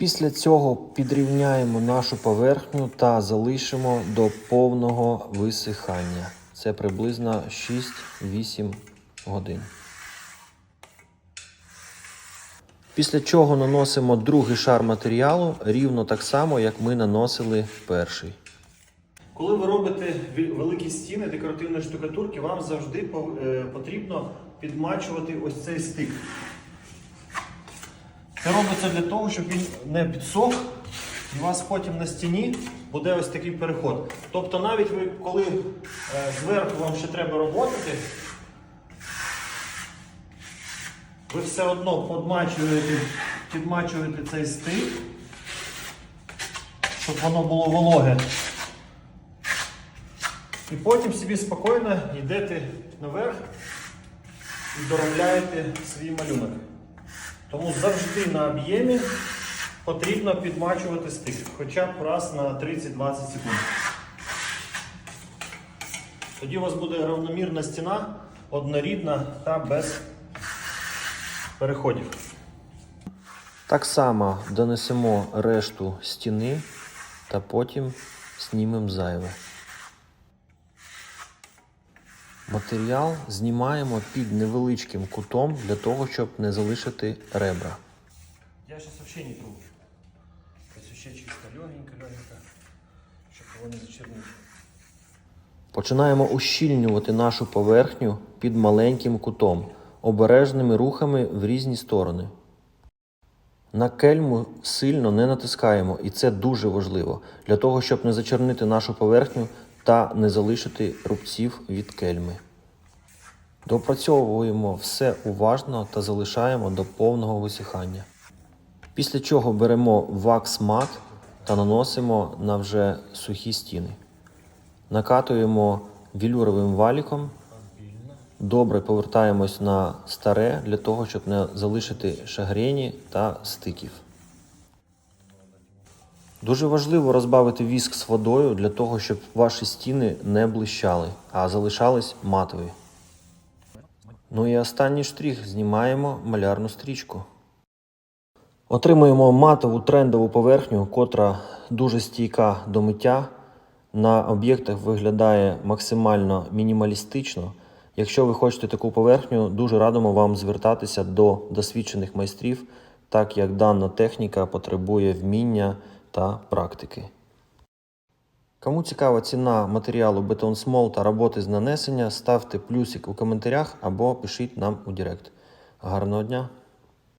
Після цього підрівняємо нашу поверхню та залишимо до повного висихання. Це приблизно 6-8 годин. Після чого наносимо другий шар матеріалу рівно так само, як ми наносили перший. Коли ви робите великі стіни декоративної штукатурки, вам завжди е, потрібно підмачувати ось цей стик. Це робиться для того, щоб він не підсох, і у вас потім на стіні буде ось такий переход. Тобто навіть ви, коли е, зверху вам ще треба роботати, ви все одно подмачуєте, підмачуєте цей стик, щоб воно було вологе. І потім собі спокійно йдете наверх і доробляєте свій малюнок. Тому завжди на об'ємі потрібно підмачувати стик, хоча б раз на 30-20 секунд. Тоді у вас буде равномірна стіна, однорідна та без переходів. Так само донесемо решту стіни та потім знімемо зайве. Матеріал знімаємо під невеличким кутом для того, щоб не залишити ребра. Я зараз взагалі не тру. Ось ще чисто легенько, легенько, щоб його не зачернити. Починаємо ущільнювати нашу поверхню під маленьким кутом, обережними рухами в різні сторони. На кельму сильно не натискаємо, і це дуже важливо для того, щоб не зачернити нашу поверхню та не залишити рубців від кельми. Допрацьовуємо все уважно та залишаємо до повного висихання. Після чого беремо вакс-мат та наносимо на вже сухі стіни. Накатуємо вілюровим валіком. Добре повертаємось на старе для того, щоб не залишити шагрені та стиків. Дуже важливо розбавити віск з водою для того, щоб ваші стіни не блищали, а залишались матові. Ну і останній штрих знімаємо малярну стрічку. Отримуємо матову трендову поверхню, котра дуже стійка до миття. На об'єктах виглядає максимально мінімалістично. Якщо ви хочете таку поверхню, дуже радимо вам звертатися до досвідчених майстрів, так як дана техніка потребує вміння та практики. Кому цікава ціна матеріалу бетон смол та роботи з нанесення, ставте плюсик у коментарях або пишіть нам у Директ. Гарного дня!